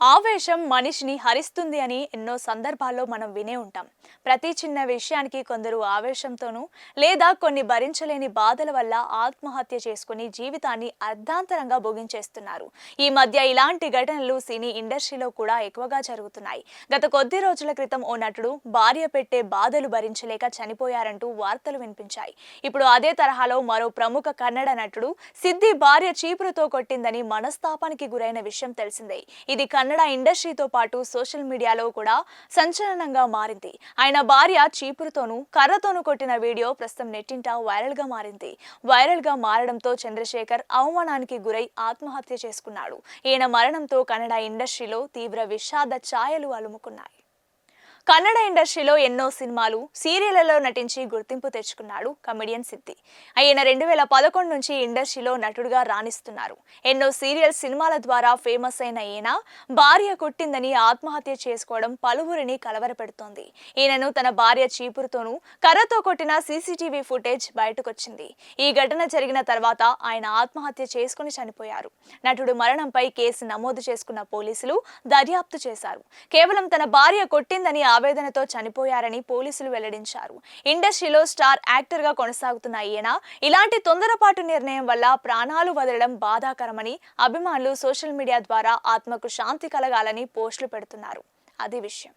ఆవేశం మనిషిని హరిస్తుంది అని ఎన్నో సందర్భాల్లో మనం వినే ఉంటాం. ప్రతి చిన్న విషయానికి కొందరు ఆవేశంతోనూ లేదా కొన్ని భరించలేని బాధల వల్ల ఆత్మహత్య చేసుకుని జీవితాన్ని అర్ధాంతరంగా భోగించేస్తున్నారు. ఈ మధ్య ఇలాంటి ఘటనలు సినీ ఇండస్ట్రీలో కూడా ఎక్కువగా జరుగుతున్నాయి. గత కొద్ది రోజుల క్రితం ఓ నటుడు భార్య పెట్టే బాధలు భరించలేక చనిపోయారంటూ వార్తలు వినిపించాయి. ఇప్పుడు అదే తరహాలో మరో ప్రముఖ కన్నడ నటుడు సిద్ధి భార్య చీపురుతో కొట్టిందని మనస్తాపానికి గురైన విషయం తెలిసిందే. ఇది కన్నడ కన్నడ ఇండస్ట్రీతో పాటు సోషల్ మీడియాలో కూడా సంచలనంగా మారింది. ఆయన భార్య చీపురుతోనూ కర్రతోనూ కొట్టిన వీడియో ప్రస్తుతం నెట్టింట వైరల్గా మారింది. వైరల్గా మారడంతో చంద్రశేఖర్ అవమానానికి గురై ఆత్మహత్య చేసుకున్నాడు. ఈయన మరణంతో కన్నడ ఇండస్ట్రీలో తీవ్ర విషాద ఛాయలు అలుముకున్నాయి. కన్నడ ఇండస్ట్రీలో ఎన్నో సినిమాలు సీరియళ్ళలో నటించి గుర్తింపు తెచ్చుకున్నాడు కమెడియన్ సిద్ధి. ఆయన రెండు వేల పదకొండు నుంచి ఇండస్ట్రీలో నటుడుగా రాణిస్తున్నారు. ఎన్నో సీరియల్ సినిమాల ద్వారా ఫేమస్ అయిన ఈయన భార్య కొట్టిందని ఆత్మహత్య చేసుకోవడం పలువురిని కలవరపెడుతోంది. ఈయనను తన భార్య చీపురుతోనూ కర్రతో కొట్టిన సీసీటీవీ ఫుటేజ్ బయటకొచ్చింది. ఈ ఘటన జరిగిన తర్వాత ఆయన ఆత్మహత్య చేసుకుని చనిపోయారు. నటుడు మరణంపై కేసు నమోదు చేసుకున్న పోలీసులు దర్యాప్తు చేశారు. కేవలం తన భార్య కొట్టిందని ఆవేదనతో చనిపోయారని పోలీసులు వెల్లడించారు. ఇండస్ట్రీలో స్టార్ యాక్టర్గా కొనసాగుతున్న ఈయన ఇలాంటి తొందరపాటు నిర్ణయం వల్ల ప్రాణాలు వదలడం బాధాకరమని అభిమానులు సోషల్ మీడియా ద్వారా ఆత్మకు శాంతి కలగాలని పోస్టులు పెడుతున్నారు. అది విషయం.